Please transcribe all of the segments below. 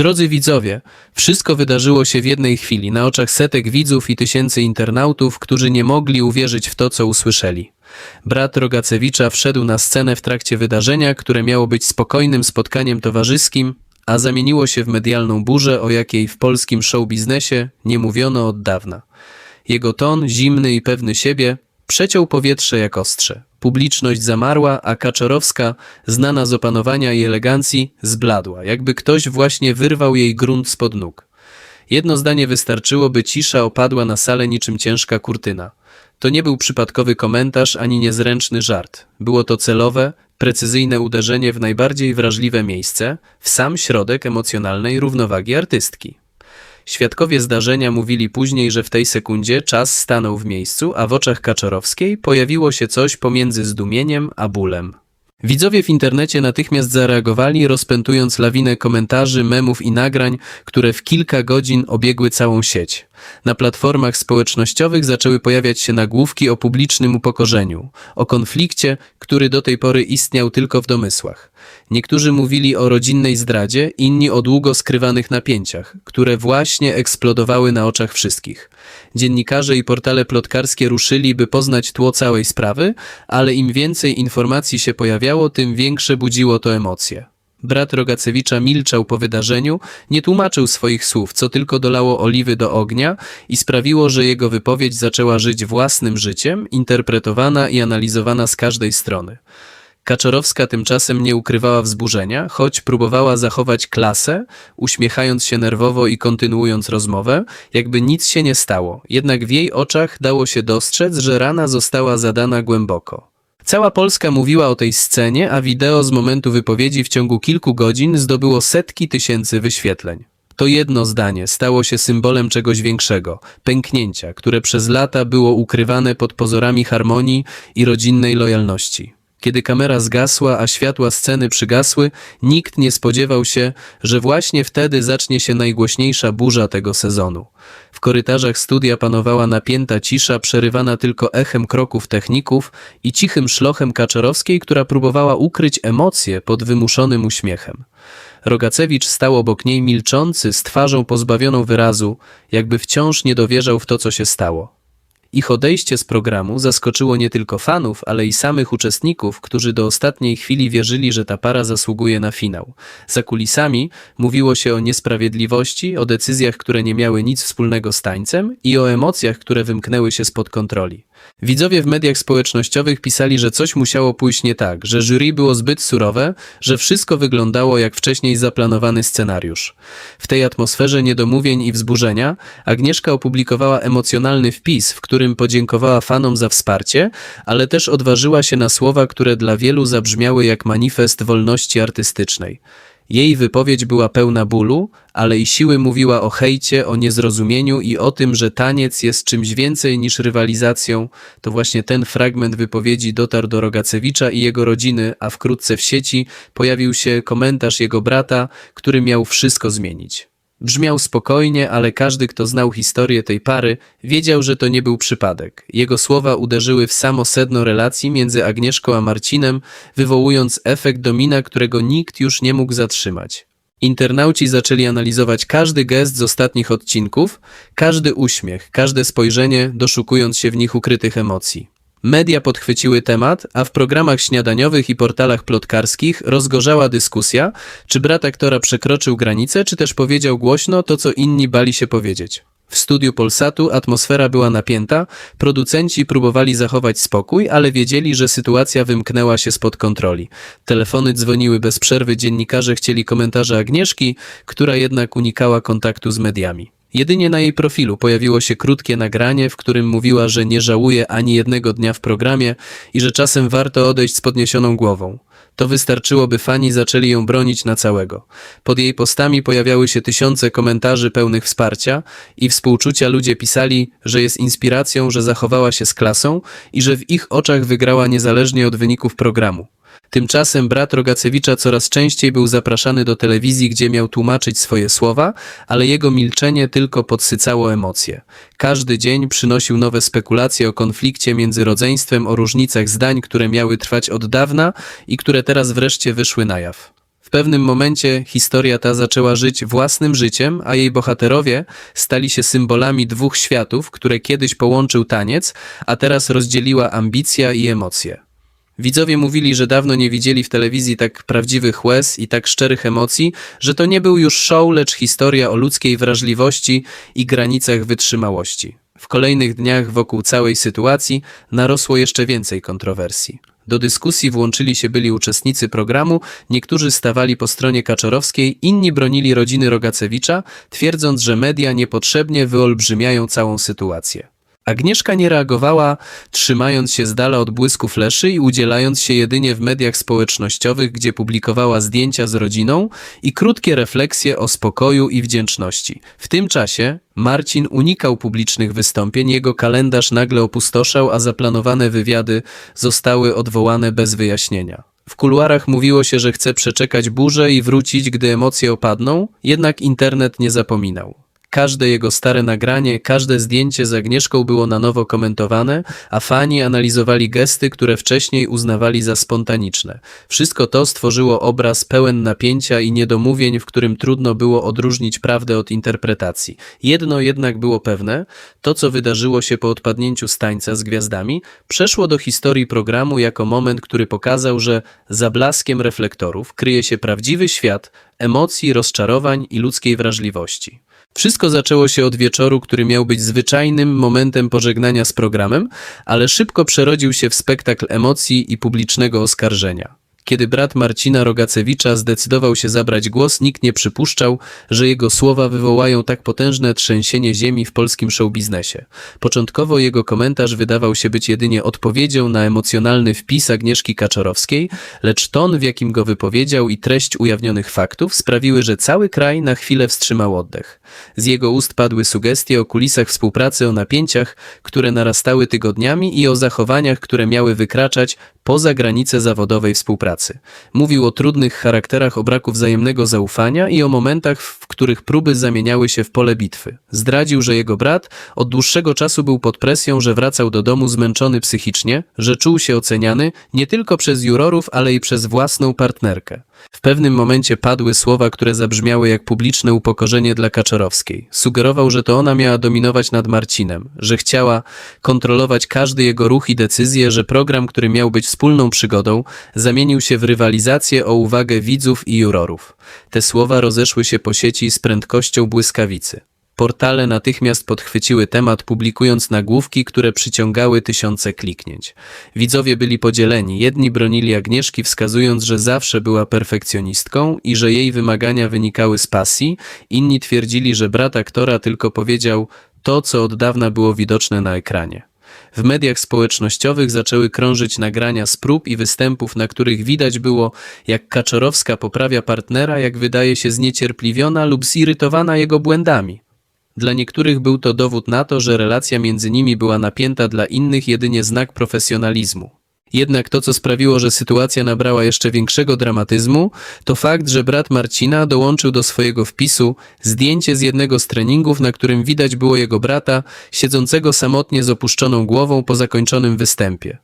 Drodzy widzowie, wszystko wydarzyło się w jednej chwili na oczach setek widzów i tysięcy internautów, którzy nie mogli uwierzyć w to, co usłyszeli. Brat Rogacewicza wszedł na scenę w trakcie wydarzenia, które miało być spokojnym spotkaniem towarzyskim, a zamieniło się w medialną burzę, o jakiej w polskim showbiznesie nie mówiono od dawna. Jego ton, zimny i pewny siebie, przeciął powietrze jak ostrze. Publiczność zamarła, a Kaczorowska, znana z opanowania i elegancji, zbladła, jakby ktoś właśnie wyrwał jej grunt spod nóg. Jedno zdanie wystarczyło, by cisza opadła na salę niczym ciężka kurtyna. To nie był przypadkowy komentarz ani niezręczny żart. Było to celowe, precyzyjne uderzenie w najbardziej wrażliwe miejsce, w sam środek emocjonalnej równowagi artystki. Świadkowie zdarzenia mówili później, że w tej sekundzie czas stanął w miejscu, a w oczach Kaczorowskiej pojawiło się coś pomiędzy zdumieniem a bólem. Widzowie w internecie natychmiast zareagowali, rozpętując lawinę komentarzy, memów i nagrań, które w kilka godzin obiegły całą sieć. Na platformach społecznościowych zaczęły pojawiać się nagłówki o publicznym upokorzeniu, o konflikcie, który do tej pory istniał tylko w domysłach. Niektórzy mówili o rodzinnej zdradzie, inni o długo skrywanych napięciach, które właśnie eksplodowały na oczach wszystkich. Dziennikarze i portale plotkarskie ruszyli, by poznać tło całej sprawy, ale im więcej informacji się pojawiało, tym większe budziło to emocje. Brat Rogacewicza milczał po wydarzeniu, nie tłumaczył swoich słów, co tylko dolało oliwy do ognia i sprawiło, że jego wypowiedź zaczęła żyć własnym życiem, interpretowana i analizowana z każdej strony. Kaczorowska tymczasem nie ukrywała wzburzenia, choć próbowała zachować klasę, uśmiechając się nerwowo i kontynuując rozmowę, jakby nic się nie stało. Jednak w jej oczach dało się dostrzec, że rana została zadana głęboko. Cała Polska mówiła o tej scenie, a wideo z momentu wypowiedzi w ciągu kilku godzin zdobyło setki tysięcy wyświetleń. To jedno zdanie stało się symbolem czegoś większego pęknięcia, które przez lata było ukrywane pod pozorami harmonii i rodzinnej lojalności. Kiedy kamera zgasła, a światła sceny przygasły, nikt nie spodziewał się, że właśnie wtedy zacznie się najgłośniejsza burza tego sezonu. W korytarzach studia panowała napięta cisza, przerywana tylko echem kroków techników i cichym szlochem Kaczorowskiej, która próbowała ukryć emocje pod wymuszonym uśmiechem. Rogacewicz stał obok niej milczący, z twarzą pozbawioną wyrazu, jakby wciąż nie dowierzał w to, co się stało. Ich odejście z programu zaskoczyło nie tylko fanów, ale i samych uczestników, którzy do ostatniej chwili wierzyli, że ta para zasługuje na finał. Za kulisami mówiło się o niesprawiedliwości, o decyzjach, które nie miały nic wspólnego z tańcem i o emocjach, które wymknęły się spod kontroli. Widzowie w mediach społecznościowych pisali, że coś musiało pójść nie tak, że jury było zbyt surowe, że wszystko wyglądało jak wcześniej zaplanowany scenariusz. W tej atmosferze niedomówień i wzburzenia Agnieszka opublikowała emocjonalny wpis, w którym podziękowała fanom za wsparcie, ale też odważyła się na słowa, które dla wielu zabrzmiały jak manifest wolności artystycznej. Jej wypowiedź była pełna bólu, ale i siły mówiła o hejcie, o niezrozumieniu i o tym, że taniec jest czymś więcej niż rywalizacją. To właśnie ten fragment wypowiedzi dotarł do Rogacewicza i jego rodziny, a wkrótce w sieci pojawił się komentarz jego brata, który miał wszystko zmienić. Brzmiał spokojnie, ale każdy, kto znał historię tej pary, wiedział, że to nie był przypadek. Jego słowa uderzyły w samo sedno relacji między Agnieszką a Marcinem, wywołując efekt domina, którego nikt już nie mógł zatrzymać. Internauci zaczęli analizować każdy gest z ostatnich odcinków, każdy uśmiech, każde spojrzenie, doszukując się w nich ukrytych emocji. Media podchwyciły temat, a w programach śniadaniowych i portalach plotkarskich rozgorzała dyskusja, czy brat aktora przekroczył granicę, czy też powiedział głośno to, co inni bali się powiedzieć. W studiu Polsatu atmosfera była napięta, producenci próbowali zachować spokój, ale wiedzieli, że sytuacja wymknęła się spod kontroli. Telefony dzwoniły bez przerwy, dziennikarze chcieli komentarze Agnieszki, która jednak unikała kontaktu z mediami. Jedynie na jej profilu pojawiło się krótkie nagranie, w którym mówiła, że nie żałuje ani jednego dnia w programie i że czasem warto odejść z podniesioną głową. To wystarczyło, by fani zaczęli ją bronić na całego. Pod jej postami pojawiały się tysiące komentarzy pełnych wsparcia i współczucia ludzie pisali, że jest inspiracją, że zachowała się z klasą i że w ich oczach wygrała niezależnie od wyników programu. Tymczasem brat Rogacewicza coraz częściej był zapraszany do telewizji, gdzie miał tłumaczyć swoje słowa, ale jego milczenie tylko podsycało emocje. Każdy dzień przynosił nowe spekulacje o konflikcie między rodzeństwem, o różnicach zdań, które miały trwać od dawna i które teraz wreszcie wyszły na jaw. W pewnym momencie historia ta zaczęła żyć własnym życiem, a jej bohaterowie stali się symbolami dwóch światów, które kiedyś połączył taniec, a teraz rozdzieliła ambicja i emocje. Widzowie mówili, że dawno nie widzieli w telewizji tak prawdziwych łez i tak szczerych emocji, że to nie był już show, lecz historia o ludzkiej wrażliwości i granicach wytrzymałości. W kolejnych dniach wokół całej sytuacji narosło jeszcze więcej kontrowersji. Do dyskusji włączyli się byli uczestnicy programu, niektórzy stawali po stronie Kaczorowskiej, inni bronili rodziny Rogacewicza, twierdząc, że media niepotrzebnie wyolbrzymiają całą sytuację. Agnieszka nie reagowała, trzymając się z dala od błysku fleszy i udzielając się jedynie w mediach społecznościowych, gdzie publikowała zdjęcia z rodziną i krótkie refleksje o spokoju i wdzięczności. W tym czasie Marcin unikał publicznych wystąpień, jego kalendarz nagle opustoszał, a zaplanowane wywiady zostały odwołane bez wyjaśnienia. W kuluarach mówiło się, że chce przeczekać burzę i wrócić, gdy emocje opadną, jednak internet nie zapominał. Każde jego stare nagranie, każde zdjęcie z Agnieszką było na nowo komentowane, a fani analizowali gesty, które wcześniej uznawali za spontaniczne. Wszystko to stworzyło obraz pełen napięcia i niedomówień, w którym trudno było odróżnić prawdę od interpretacji. Jedno jednak było pewne, to co wydarzyło się po odpadnięciu z tańca z gwiazdami, przeszło do historii programu jako moment, który pokazał, że za blaskiem reflektorów kryje się prawdziwy świat emocji, rozczarowań i ludzkiej wrażliwości. Wszystko zaczęło się od wieczoru, który miał być zwyczajnym momentem pożegnania z programem, ale szybko przerodził się w spektakl emocji i publicznego oskarżenia. Kiedy brat Marcina Rogacewicza zdecydował się zabrać głos, nikt nie przypuszczał, że jego słowa wywołają tak potężne trzęsienie ziemi w polskim showbiznesie. Początkowo jego komentarz wydawał się być jedynie odpowiedzią na emocjonalny wpis Agnieszki Kaczorowskiej, lecz ton, w jakim go wypowiedział i treść ujawnionych faktów sprawiły, że cały kraj na chwilę wstrzymał oddech. Z jego ust padły sugestie o kulisach współpracy, o napięciach, które narastały tygodniami i o zachowaniach, które miały wykraczać poza granice zawodowej współpracy. Mówił o trudnych charakterach, o braku wzajemnego zaufania i o momentach, w których próby zamieniały się w pole bitwy. Zdradził, że jego brat od dłuższego czasu był pod presją, że wracał do domu zmęczony psychicznie, że czuł się oceniany nie tylko przez jurorów, ale i przez własną partnerkę. W pewnym momencie padły słowa, które zabrzmiały jak publiczne upokorzenie dla Kaczorowskiej. Sugerował, że to ona miała dominować nad Marcinem, że chciała kontrolować każdy jego ruch i decyzję, że program, który miał być wspólną przygodą, zamienił się w rywalizację o uwagę widzów i jurorów. Te słowa rozeszły się po sieci z prędkością błyskawicy. Portale natychmiast podchwyciły temat, publikując nagłówki, które przyciągały tysiące kliknięć. Widzowie byli podzieleni. Jedni bronili Agnieszki, wskazując, że zawsze była perfekcjonistką i że jej wymagania wynikały z pasji. Inni twierdzili, że brat aktora tylko powiedział to, co od dawna było widoczne na ekranie. W mediach społecznościowych zaczęły krążyć nagrania z prób i występów, na których widać było, jak Kaczorowska poprawia partnera, jak wydaje się zniecierpliwiona lub zirytowana jego błędami. Dla niektórych był to dowód na to, że relacja między nimi była napięta, dla innych jedynie znak profesjonalizmu. Jednak to, co sprawiło, że sytuacja nabrała jeszcze większego dramatyzmu, to fakt, że brat Marcina dołączył do swojego wpisu zdjęcie z jednego z treningów, na którym widać było jego brata, siedzącego samotnie z opuszczoną głową po zakończonym występie.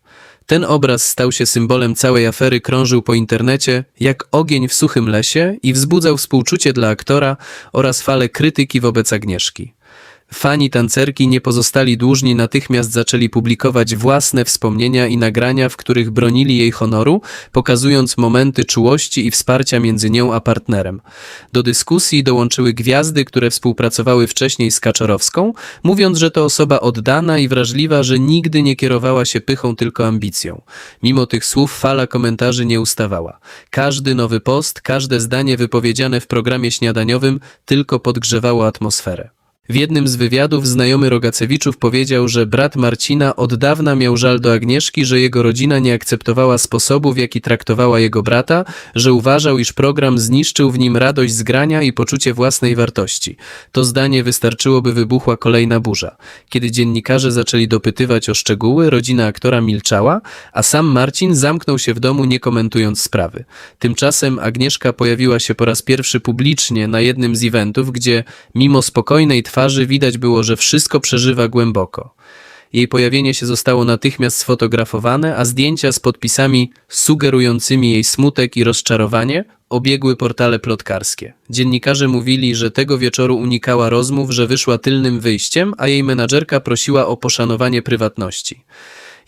Ten obraz stał się symbolem całej afery, krążył po internecie jak ogień w suchym lesie i wzbudzał współczucie dla aktora oraz falę krytyki wobec Agnieszki. Fani tancerki nie pozostali dłużni, natychmiast zaczęli publikować własne wspomnienia i nagrania, w których bronili jej honoru, pokazując momenty czułości i wsparcia między nią a partnerem. Do dyskusji dołączyły gwiazdy, które współpracowały wcześniej z Kaczorowską, mówiąc, że to osoba oddana i wrażliwa, że nigdy nie kierowała się pychą, tylko ambicją. Mimo tych słów fala komentarzy nie ustawała. Każdy nowy post, każde zdanie wypowiedziane w programie śniadaniowym tylko podgrzewało atmosferę. W jednym z wywiadów znajomy Rogacewiczów powiedział, że brat Marcina od dawna miał żal do Agnieszki, że jego rodzina nie akceptowała sposobu, w jaki traktowała jego brata, że uważał, iż program zniszczył w nim radość z grania i poczucie własnej wartości. To zdanie wystarczyło, by wybuchła kolejna burza. Kiedy dziennikarze zaczęli dopytywać o szczegóły, rodzina aktora milczała, a sam Marcin zamknął się w domu, nie komentując sprawy. Tymczasem Agnieszka pojawiła się po raz pierwszy publicznie na jednym z eventów, gdzie mimo spokojnej twarzy twarzy widać było, że wszystko przeżywa głęboko. Jej pojawienie się zostało natychmiast sfotografowane, a zdjęcia z podpisami sugerującymi jej smutek i rozczarowanie obiegły portale plotkarskie. Dziennikarze mówili, że tego wieczoru unikała rozmów, że wyszła tylnym wyjściem, a jej menadżerka prosiła o poszanowanie prywatności.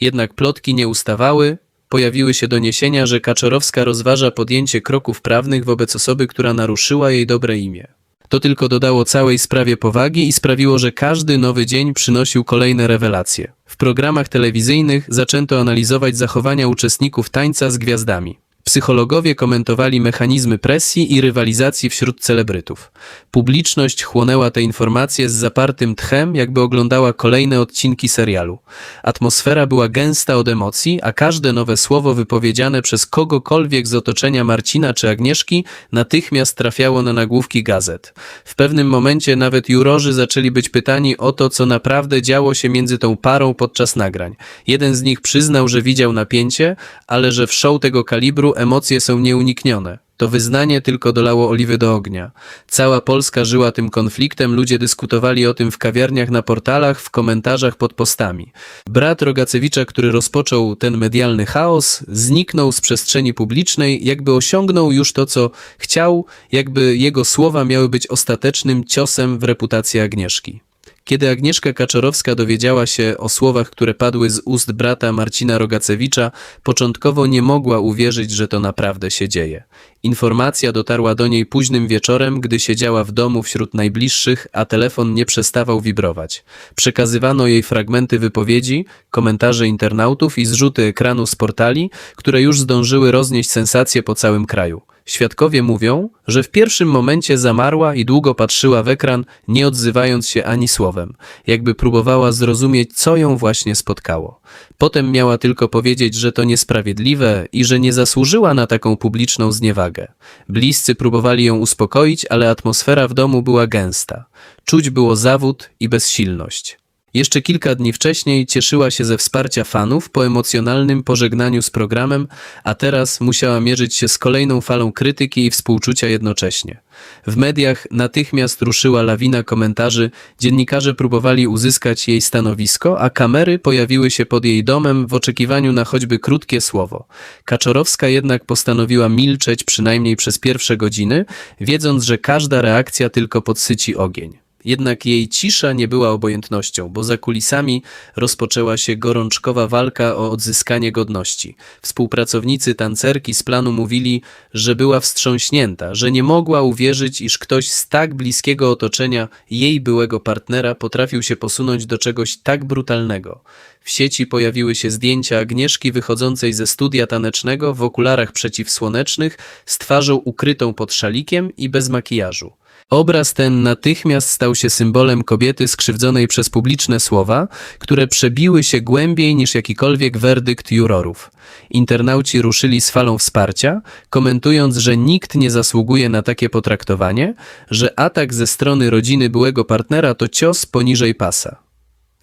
Jednak plotki nie ustawały, pojawiły się doniesienia, że Kaczorowska rozważa podjęcie kroków prawnych wobec osoby, która naruszyła jej dobre imię. To tylko dodało całej sprawie powagi i sprawiło, że każdy nowy dzień przynosił kolejne rewelacje. W programach telewizyjnych zaczęto analizować zachowania uczestników tańca z gwiazdami. Psychologowie komentowali mechanizmy presji i rywalizacji wśród celebrytów. Publiczność chłonęła te informacje z zapartym tchem, jakby oglądała kolejne odcinki serialu. Atmosfera była gęsta od emocji, a każde nowe słowo wypowiedziane przez kogokolwiek z otoczenia Marcina czy Agnieszki natychmiast trafiało na nagłówki gazet. W pewnym momencie nawet jurorzy zaczęli być pytani o to, co naprawdę działo się między tą parą podczas nagrań. Jeden z nich przyznał, że widział napięcie, ale że w show tego kalibru emocje są nieuniknione. To wyznanie tylko dolało oliwy do ognia. Cała Polska żyła tym konfliktem, ludzie dyskutowali o tym w kawiarniach, na portalach, w komentarzach pod postami. Brat Rogacewicza, który rozpoczął ten medialny chaos, zniknął z przestrzeni publicznej, jakby osiągnął już to, co chciał, jakby jego słowa miały być ostatecznym ciosem w reputację Agnieszki. Kiedy Agnieszka Kaczorowska dowiedziała się o słowach, które padły z ust brata Marcina Rogacewicza, początkowo nie mogła uwierzyć, że to naprawdę się dzieje. Informacja dotarła do niej późnym wieczorem, gdy siedziała w domu wśród najbliższych, a telefon nie przestawał wibrować. Przekazywano jej fragmenty wypowiedzi, komentarze internautów i zrzuty ekranu z portali, które już zdążyły roznieść sensację po całym kraju. Świadkowie mówią, że w pierwszym momencie zamarła i długo patrzyła w ekran, nie odzywając się ani słowem, jakby próbowała zrozumieć, co ją właśnie spotkało. Potem miała tylko powiedzieć, że to niesprawiedliwe i że nie zasłużyła na taką publiczną zniewagę. Bliscy próbowali ją uspokoić, ale atmosfera w domu była gęsta. Czuć było zawód i bezsilność. Jeszcze kilka dni wcześniej cieszyła się ze wsparcia fanów po emocjonalnym pożegnaniu z programem, a teraz musiała mierzyć się z kolejną falą krytyki i współczucia jednocześnie. W mediach natychmiast ruszyła lawina komentarzy, dziennikarze próbowali uzyskać jej stanowisko, a kamery pojawiły się pod jej domem w oczekiwaniu na choćby krótkie słowo. Kaczorowska jednak postanowiła milczeć przynajmniej przez pierwsze godziny, wiedząc, że każda reakcja tylko podsyci ogień. Jednak jej cisza nie była obojętnością, bo za kulisami rozpoczęła się gorączkowa walka o odzyskanie godności. Współpracownicy tancerki z planu mówili, że była wstrząśnięta, że nie mogła uwierzyć, iż ktoś z tak bliskiego otoczenia jej byłego partnera potrafił się posunąć do czegoś tak brutalnego. W sieci pojawiły się zdjęcia Agnieszki wychodzącej ze studia tanecznego w okularach przeciwsłonecznych, z twarzą ukrytą pod szalikiem i bez makijażu. Obraz ten natychmiast stał się symbolem kobiety skrzywdzonej przez publiczne słowa, które przebiły się głębiej niż jakikolwiek werdykt jurorów. Internauci ruszyli z falą wsparcia, komentując, że nikt nie zasługuje na takie potraktowanie, że atak ze strony rodziny byłego partnera to cios poniżej pasa.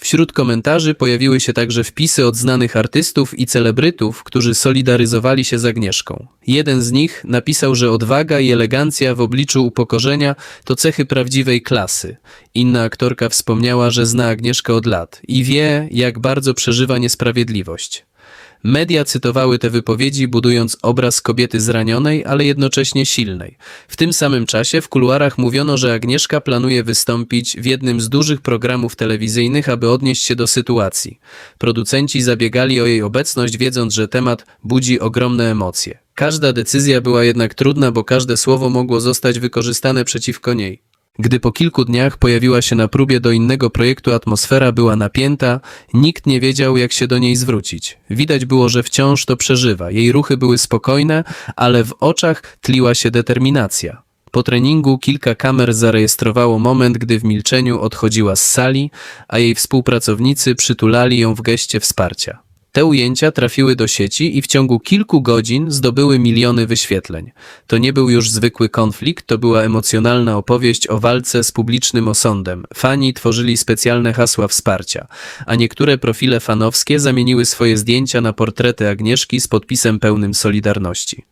Wśród komentarzy pojawiły się także wpisy od znanych artystów i celebrytów, którzy solidaryzowali się z Agnieszką. Jeden z nich napisał, że odwaga i elegancja w obliczu upokorzenia to cechy prawdziwej klasy. Inna aktorka wspomniała, że zna Agnieszkę od lat i wie, jak bardzo przeżywa niesprawiedliwość. Media cytowały te wypowiedzi, budując obraz kobiety zranionej, ale jednocześnie silnej. W tym samym czasie w kuluarach mówiono, że Agnieszka planuje wystąpić w jednym z dużych programów telewizyjnych, aby odnieść się do sytuacji. Producenci zabiegali o jej obecność, wiedząc, że temat budzi ogromne emocje. Każda decyzja była jednak trudna, bo każde słowo mogło zostać wykorzystane przeciwko niej. Gdy po kilku dniach pojawiła się na próbie do innego projektu, atmosfera była napięta, nikt nie wiedział, jak się do niej zwrócić. Widać było, że wciąż to przeżywa. Jej ruchy były spokojne, ale w oczach tliła się determinacja. Po treningu kilka kamer zarejestrowało moment, gdy w milczeniu odchodziła z sali, a jej współpracownicy przytulali ją w geście wsparcia. Te ujęcia trafiły do sieci i w ciągu kilku godzin zdobyły miliony wyświetleń. To nie był już zwykły konflikt, to była emocjonalna opowieść o walce z publicznym osądem. Fani tworzyli specjalne hasła wsparcia, a niektóre profile fanowskie zamieniły swoje zdjęcia na portrety Agnieszki z podpisem pełnym Solidarności.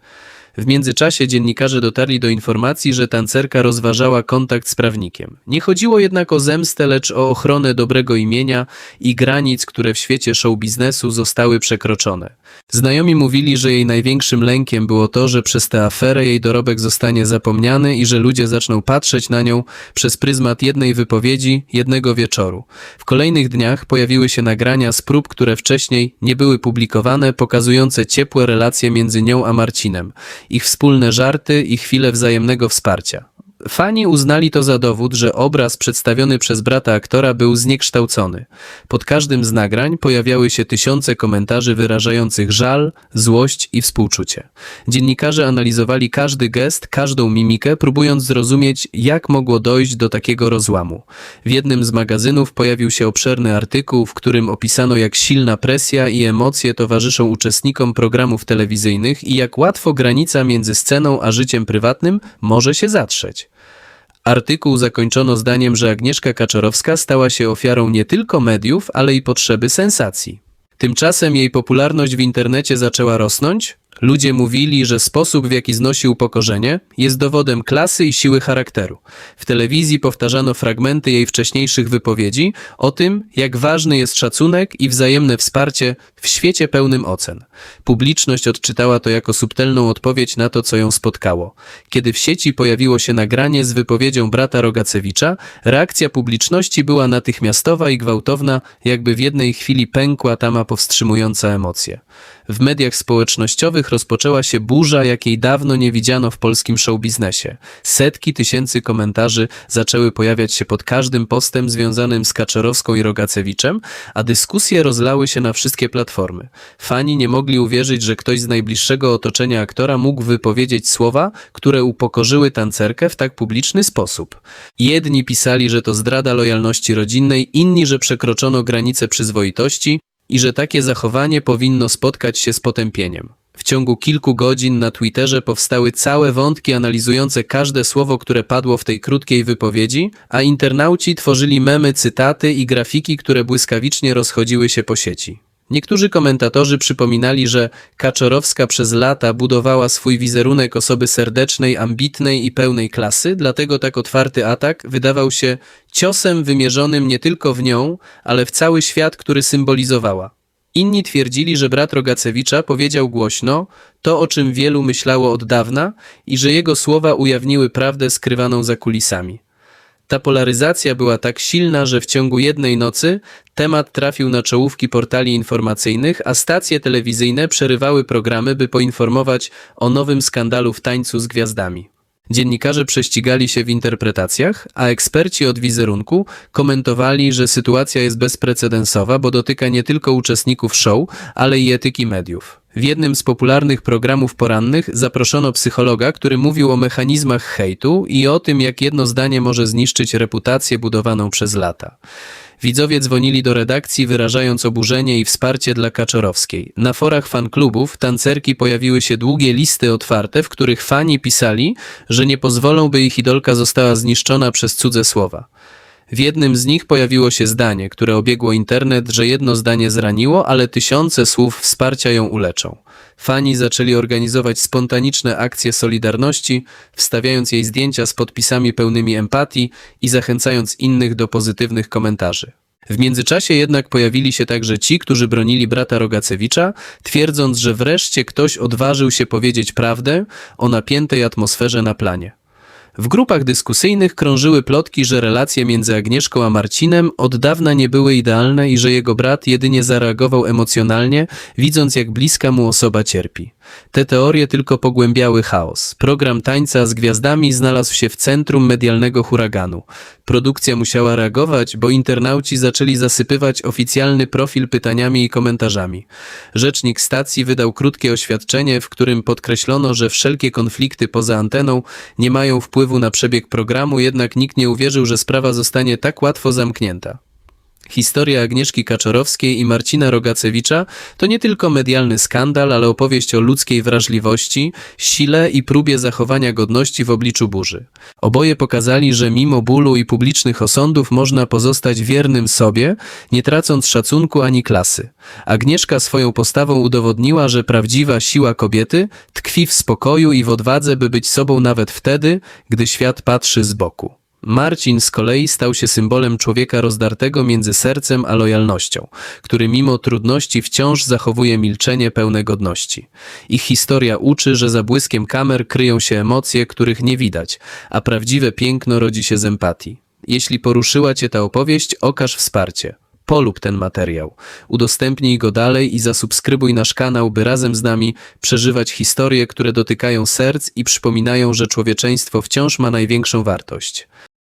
W międzyczasie dziennikarze dotarli do informacji, że tancerka rozważała kontakt z prawnikiem. Nie chodziło jednak o zemstę, lecz o ochronę dobrego imienia i granic, które w świecie show biznesu zostały przekroczone. Znajomi mówili, że jej największym lękiem było to, że przez tę aferę jej dorobek zostanie zapomniany i że ludzie zaczną patrzeć na nią przez pryzmat jednej wypowiedzi, jednego wieczoru. W kolejnych dniach pojawiły się nagrania z prób, które wcześniej nie były publikowane, pokazujące ciepłe relacje między nią a Marcinem, ich wspólne żarty i chwile wzajemnego wsparcia. Fani uznali to za dowód, że obraz przedstawiony przez brata aktora był zniekształcony. Pod każdym z nagrań pojawiały się tysiące komentarzy wyrażających żal, złość i współczucie. Dziennikarze analizowali każdy gest, każdą mimikę, próbując zrozumieć, jak mogło dojść do takiego rozłamu. W jednym z magazynów pojawił się obszerny artykuł, w którym opisano, jak silna presja i emocje towarzyszą uczestnikom programów telewizyjnych i jak łatwo granica między sceną a życiem prywatnym może się zatrzeć. Artykuł zakończono zdaniem, że Agnieszka Kaczorowska stała się ofiarą nie tylko mediów, ale i potrzeby sensacji. Tymczasem jej popularność w internecie zaczęła rosnąć. Ludzie mówili, że sposób, w jaki znosi upokorzenie, jest dowodem klasy i siły charakteru. W telewizji powtarzano fragmenty jej wcześniejszych wypowiedzi o tym, jak ważny jest szacunek i wzajemne wsparcie w świecie pełnym ocen. Publiczność odczytała to jako subtelną odpowiedź na to, co ją spotkało. Kiedy w sieci pojawiło się nagranie z wypowiedzią brata Rogacewicza, reakcja publiczności była natychmiastowa i gwałtowna, jakby w jednej chwili pękła tama powstrzymująca emocje. W mediach społecznościowych rozpoczęła się burza, jakiej dawno nie widziano w polskim showbiznesie. Setki tysięcy komentarzy zaczęły pojawiać się pod każdym postem związanym z Kaczorowską i Rogacewiczem, a dyskusje rozlały się na wszystkie platformy. Fani nie mogli uwierzyć, że ktoś z najbliższego otoczenia aktora mógł wypowiedzieć słowa, które upokorzyły tancerkę w tak publiczny sposób. Jedni pisali, że to zdrada lojalności rodzinnej, inni, że przekroczono granice przyzwoitości, i że takie zachowanie powinno spotkać się z potępieniem. W ciągu kilku godzin na Twitterze powstały całe wątki analizujące każde słowo, które padło w tej krótkiej wypowiedzi, a internauci tworzyli memy, cytaty i grafiki, które błyskawicznie rozchodziły się po sieci. Niektórzy komentatorzy przypominali, że Kaczorowska przez lata budowała swój wizerunek osoby serdecznej, ambitnej i pełnej klasy, dlatego tak otwarty atak wydawał się ciosem wymierzonym nie tylko w nią, ale w cały świat, który symbolizowała. Inni twierdzili, że brat Rogacewicza powiedział głośno to, o czym wielu myślało od dawna i że jego słowa ujawniły prawdę skrywaną za kulisami. Ta polaryzacja była tak silna, że w ciągu jednej nocy temat trafił na czołówki portali informacyjnych, a stacje telewizyjne przerywały programy, by poinformować o nowym skandalu w tańcu z gwiazdami. Dziennikarze prześcigali się w interpretacjach, a eksperci od wizerunku komentowali, że sytuacja jest bezprecedensowa, bo dotyka nie tylko uczestników show, ale i etyki mediów. W jednym z popularnych programów porannych zaproszono psychologa, który mówił o mechanizmach hejtu i o tym, jak jedno zdanie może zniszczyć reputację budowaną przez lata. Widzowie dzwonili do redakcji, wyrażając oburzenie i wsparcie dla Kaczorowskiej. Na forach fanklubów tancerki pojawiły się długie listy otwarte, w których fani pisali, że nie pozwolą, by ich idolka została zniszczona przez cudze słowa. W jednym z nich pojawiło się zdanie, które obiegło internet, że jedno zdanie zraniło, ale tysiące słów wsparcia ją uleczą. Fani zaczęli organizować spontaniczne akcje solidarności, wstawiając jej zdjęcia z podpisami pełnymi empatii i zachęcając innych do pozytywnych komentarzy. W międzyczasie jednak pojawili się także ci, którzy bronili brata Rogacewicza, twierdząc, że wreszcie ktoś odważył się powiedzieć prawdę o napiętej atmosferze na planie. W grupach dyskusyjnych krążyły plotki, że relacje między Agnieszką a Marcinem od dawna nie były idealne i że jego brat jedynie zareagował emocjonalnie, widząc jak bliska mu osoba cierpi. Te teorie tylko pogłębiały chaos. Program tańca z gwiazdami znalazł się w centrum medialnego huraganu. Produkcja musiała reagować, bo internauci zaczęli zasypywać oficjalny profil pytaniami i komentarzami. Rzecznik stacji wydał krótkie oświadczenie, w którym podkreślono, że wszelkie konflikty poza anteną nie mają wpływu na przebieg programu, jednak nikt nie uwierzył, że sprawa zostanie tak łatwo zamknięta. Historia Agnieszki Kaczorowskiej i Marcina Rogacewicza to nie tylko medialny skandal, ale opowieść o ludzkiej wrażliwości, sile i próbie zachowania godności w obliczu burzy. Oboje pokazali, że mimo bólu i publicznych osądów można pozostać wiernym sobie, nie tracąc szacunku ani klasy. Agnieszka swoją postawą udowodniła, że prawdziwa siła kobiety tkwi w spokoju i w odwadze, by być sobą nawet wtedy, gdy świat patrzy z boku. Marcin z kolei stał się symbolem człowieka rozdartego między sercem a lojalnością, który mimo trudności wciąż zachowuje milczenie pełne godności. Ich historia uczy, że za błyskiem kamer kryją się emocje, których nie widać, a prawdziwe piękno rodzi się z empatii. Jeśli poruszyła Cię ta opowieść, okaż wsparcie. Polub ten materiał, udostępnij go dalej i zasubskrybuj nasz kanał, by razem z nami przeżywać historie, które dotykają serc i przypominają, że człowieczeństwo wciąż ma największą wartość.